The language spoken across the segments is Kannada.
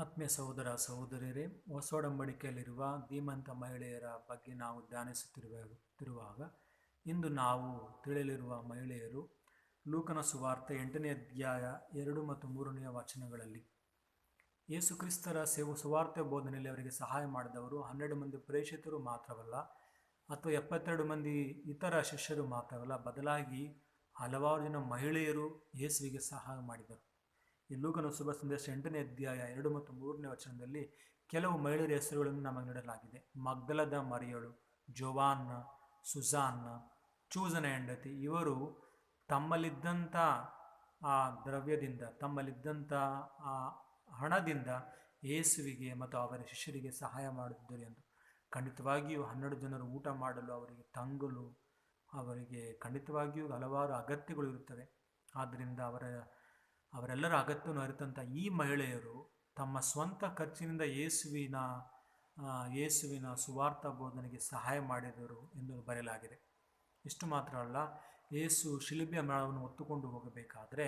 ಆತ್ಮೀಯ ಸಹೋದರ ಸಹೋದರಿಯರೇ, ಹೊಸೋಡಂಬಡಿಕೆಯಲ್ಲಿರುವ ಧೀಮಂತ ಮಹಿಳೆಯರ ಬಗ್ಗೆ ನಾವು ಧ್ಯಾನಿಸುತ್ತಿರುವ ತಿರುವಾಗ ಇಂದು ನಾವು ತಿಳಿಯಲಿರುವ ಮಹಿಳೆಯರು ಲೂಕನ ಸುವಾರ್ತೆ ಎಂಟನೇ ಅಧ್ಯಾಯ ಎರಡು ಮತ್ತು ಮೂರನೆಯ ವಚನಗಳಲ್ಲಿ, ಯೇಸು ಕ್ರಿಸ್ತರ ಸೇವು ಸುವಾರ್ತೆ ಬೋಧನೆಯಲ್ಲಿ ಅವರಿಗೆ ಸಹಾಯ ಮಾಡಿದವರು ಹನ್ನೆರಡು ಮಂದಿ ಪ್ರೇಷಿತರು ಮಾತ್ರವಲ್ಲ, ಅಥವಾ ಎಪ್ಪತ್ತೆರಡು ಮಂದಿ ಇತರ ಶಿಷ್ಯರು ಮಾತ್ರವಲ್ಲ, ಬದಲಾಗಿ ಹಲವಾರು ಜನ ಮಹಿಳೆಯರು ಯೇಸುವಿಗೆ ಸಹಾಯ ಮಾಡಿದರು. ಈ ಲೂಕನ ಶುಭ ಸಂದೇಶ ಎಂಟನೇ ಅಧ್ಯಾಯ ಎರಡು ಮತ್ತು ಮೂರನೇ ವಚನದಲ್ಲಿ ಕೆಲವು ಮಹಿಳೆಯರ ಹೆಸರುಗಳನ್ನು ನಮಗೆ ನೀಡಲಾಗಿದೆ. ಮಗ್ದಲದ ಮರಿಯಳು, ಜೋವಾನ್ನ, ಸುಜಾನ್ನ, ಚೂಜನ ಹೆಂಡತಿ, ಇವರು ತಮ್ಮಲ್ಲಿದ್ದಂಥ ಆ ದ್ರವ್ಯದಿಂದ, ತಮ್ಮಲ್ಲಿದ್ದಂಥ ಆ ಹಣದಿಂದ ಯೇಸುವಿಗೆ ಮತ್ತು ಅವರ ಶಿಷ್ಯರಿಗೆ ಸಹಾಯ ಮಾಡುತ್ತಿದ್ದರು ಎಂದು. ಖಂಡಿತವಾಗಿಯೂ ಹನ್ನೆರಡು ಜನರು ಊಟ ಮಾಡಲು ಅವರಿಗೆ ತಂಗಲು ಅವರಿಗೆ ಖಂಡಿತವಾಗಿಯೂ ಹಲವಾರು ಅಗತ್ಯಗಳು ಇರುತ್ತವೆ. ಆದ್ದರಿಂದ ಅವರ ಅವರೆಲ್ಲರ ಅಗತ್ಯವನ್ನು ಅರಿತಂಥ ಈ ಮಹಿಳೆಯರು ತಮ್ಮ ಸ್ವಂತ ಖರ್ಚಿನಿಂದ ಯೇಸುವಿನ ಯೇಸುವಿನ ಸುವಾರ್ಥ ಬೋಧನೆಗೆ ಸಹಾಯ ಮಾಡಿದರು ಎಂದು ಬರೆಯಲಾಗಿದೆ. ಇಷ್ಟು ಮಾತ್ರ ಅಲ್ಲ, ಯೇಸು ಶಿಲುಬೆಯ ಮರಣವನ್ನು ಹೊತ್ತುಕೊಂಡು ಹೋಗಬೇಕಾದರೆ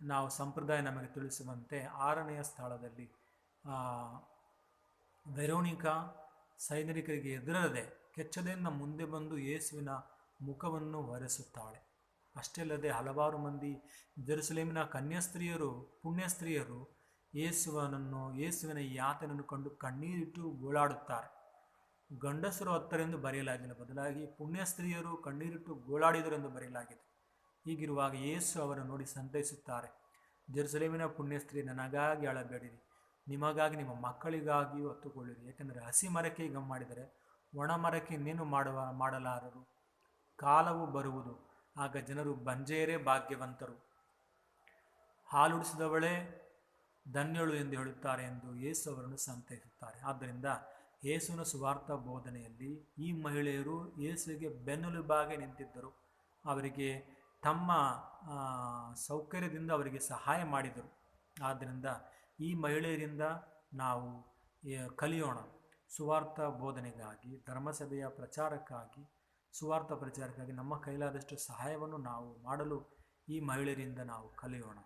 ನಾವು ಸಂಪ್ರದಾಯ ನಮಗೆ ತಿಳಿಸುವಂತೆ ಆರನೆಯ ಸ್ಥಳದಲ್ಲಿ ವೆರೋನಿಕಾ ಸೈನಿಕರಿಗೆ ಎದುರದೆ ಕೆಚ್ಚದೆಯಿಂದ ಮುಂದೆ ಬಂದು ಯೇಸುವಿನ ಮುಖವನ್ನು ಒರೆಸುತ್ತಾಳೆ ಅಷ್ಟೇ ಅಲ್ಲದೆ ಹಲವಾರು ಮಂದಿ ಜೆರುಸಲೇಮಿನ ಕನ್ಯಾಸ್ತ್ರೀಯರು, ಪುಣ್ಯಸ್ತ್ರೀಯರು ಯೇಸುವನನ್ನು, ಯೇಸುವಿನ ಯಾತನನ್ನು ಕಂಡು ಕಣ್ಣೀರಿಟ್ಟು ಗೋಳಾಡುತ್ತಾರೆ. ಗಂಡಸರು ಹತ್ತರೆಂದು ಬರೆಯಲಾಗಿಲ್ಲ, ಬದಲಾಗಿ ಪುಣ್ಯಸ್ತ್ರೀಯರು ಕಣ್ಣೀರಿಟ್ಟು ಗೋಳಾಡಿದರು ಎಂದು ಬರೆಯಲಾಗಿದೆ. ಹೀಗಿರುವಾಗ ಯೇಸು ಅವರನ್ನು ನೋಡಿ ಸಂತೈಸುತ್ತಾರೆ. ಜೆರುಸಲೇಮಿನ ಪುಣ್ಯಸ್ತ್ರೀ, ನನಗಾಗಿ ಅಳಬೇಡಿರಿ, ನಿಮಗಾಗಿ, ನಿಮ್ಮ ಮಕ್ಕಳಿಗಾಗಿಯೂ ಹತ್ತುಕೊಳ್ಳಿರಿ. ಏಕೆಂದರೆ ಹಸಿ ಮರಕ್ಕೆ ಗಮ್ ಮಾಡಿದರೆ ಒಣ ಮರಕ್ಕೆ ಇನ್ನೇನು ಮಾಡುವ, ಮಾಡಲಾರರು? ಕಾಲವು ಬರುವುದು ಆಗ ಜನರು ಬಂಜೇರೇ ಭಾಗ್ಯವಂತರು. ಹಾಲುಡಿಸಿದವಳೇ ಧನ್ಯಳು ಎಂದು ಹೇಳುತ್ತಾರೆ ಎಂದು ಯೇಸು ಅವರನ್ನು ಸಂತೈಸುತ್ತಾರೆ. ಆದ್ದರಿಂದ ಯೇಸುವಿನ ಸುವಾರ್ಥ ಬೋಧನೆಯಲ್ಲಿ ಈ ಮಹಿಳೆಯರು ಯೇಸುವಿಗೆ ಬೆನ್ನೆಲುಬಾಗಿ ನಿಂತಿದ್ದರು. ಅವರಿಗೆ ತಮ್ಮ ಸೌಕರ್ಯದಿಂದ ಅವರಿಗೆ ಸಹಾಯ ಮಾಡಿದರು. ಆದ್ದರಿಂದ ಈ ಮಹಿಳೆಯರಿಂದ ನಾವು ಕಲಿಯೋಣ. ಸುವಾರ್ಥ ಬೋಧನೆಗಾಗಿ, ಧರ್ಮಸಭೆಯ ಪ್ರಚಾರಕ್ಕಾಗಿ ಸುವಾರ್ಥ ಪ್ರಚಾರಕ್ಕಾಗಿ ನಮ್ಮ ಕೈಲಾದಷ್ಟು ಸಹಾಯವನ್ನು ನಾವು ಮಾಡಲು ಈ ಮಹಿಳೆಯರಿಂದ ನಾವು ಕಲಿಯೋಣ.